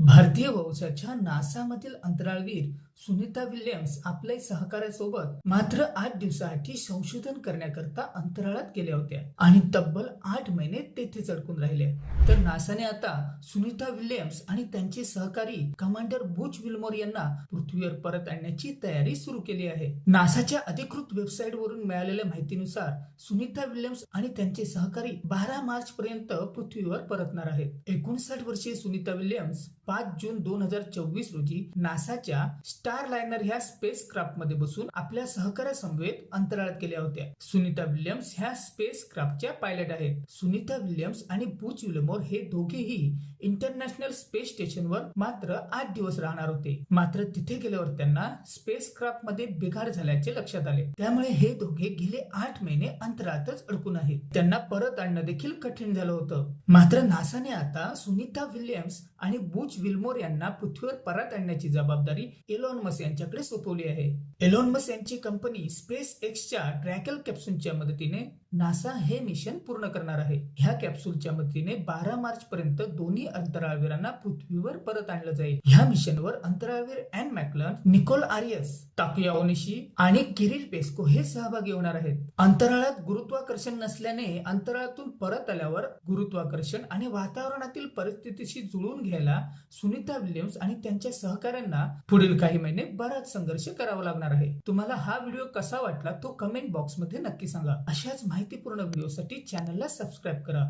भारतीय वंशाच्या नासामधील अंतराळवीर सुनीता विल्यम्स आपल्या सहकार्यासोबत मात्र आठ दिवसासाठी संशोधन करण्याकरता अंतराळात गेल्या होत्या आणि तब्बल आठ महिने तेथेच अडकून राहिले. तर नासाने आता सुनीता विल्यम्स आणि त्यांचे सहकारी कमांडर बुच विल्मोर यांना पृथ्वीवर परत आणण्याची तयारी सुरू केली आहे. नासाच्या अधिकृत वेबसाईट वरून मिळालेल्या माहितीनुसार सुनीता विल्यम्स आणि त्यांचे सहकारी बारा मार्च पर्यंत पृथ्वीवर परतणार आहेत. एकोणसाठ वर्षीय सुनीता विल्यम्स पाच जून दोन हजार चोवीस रोजी नासाच्या स्टार लायनर ह्या स्पेस क्राफ्टमध्ये बसून आपल्या सहकार्यासमवेत अंतराळात गेल्या होत्या. सुनीता विल्यम्स ह्या स्पेस क्राफ्टच्या पायलट आहेत. सुनीता विल्यम्स आणि बुच विलमोर हे दोघेही इंटरनॅशनल स्पेस स्टेशनवर मात्र आठ दिवस राहणार होते. मात्र तिथे गेल्यावर त्यांना स्पेस क्राफ्टमध्ये बिघाड झाल्याचे लक्षात आले. त्यामुळे हे दोघे गेले आठ महिने अंतराळातच अडकून आहेत. त्यांना परत आणणं देखील कठीण झालं होतं. मात्र नासाने आता सुनीता विल्यम्स आणि बुच विल्मोर यांना पृथ्वीवर परत आणण्याची जबाबदारी एलॉन मस यांच्याकडे सोपवली आहे. एलॉन मस यांची कंपनी स्पेस एक्सच्या ट्रॅकल कॅप्सूलच्या मदतीने नासा हे मिशन पूर्ण करणार आहे. ह्या कॅप्सूलच्या मदतीने बारा मार्च पर्यंत दोन्ही अंतराळवीरांना पृथ्वीवर परत आणलं जाईल. ह्या मिशनवर अंतराळवीर Anne McClain Nicole Ayers Takuya Onishi आणि किरिल पेस्को हे सहभागी होणार आहेत. अंतराळात गुरुत्वाकर्षण नसल्याने अंतराळातून परत आल्यावर गुरुत्वाकर्षण आणि वातावरणातील परिस्थितीशी जुळून घ्यायला सुनीता विल्यम्स आणि त्यांच्या सहकाऱ्यांना पुढील काही महिने बराच संघर्ष करावा लागणार आहे. तुम्हाला हा व्हिडिओ कसा वाटला तो कमेंट बॉक्समध्ये नक्की सांगा. अशाच माहितीपूर्ण व्हिडिओसाठी चॅनलला सबस्क्राईब करा.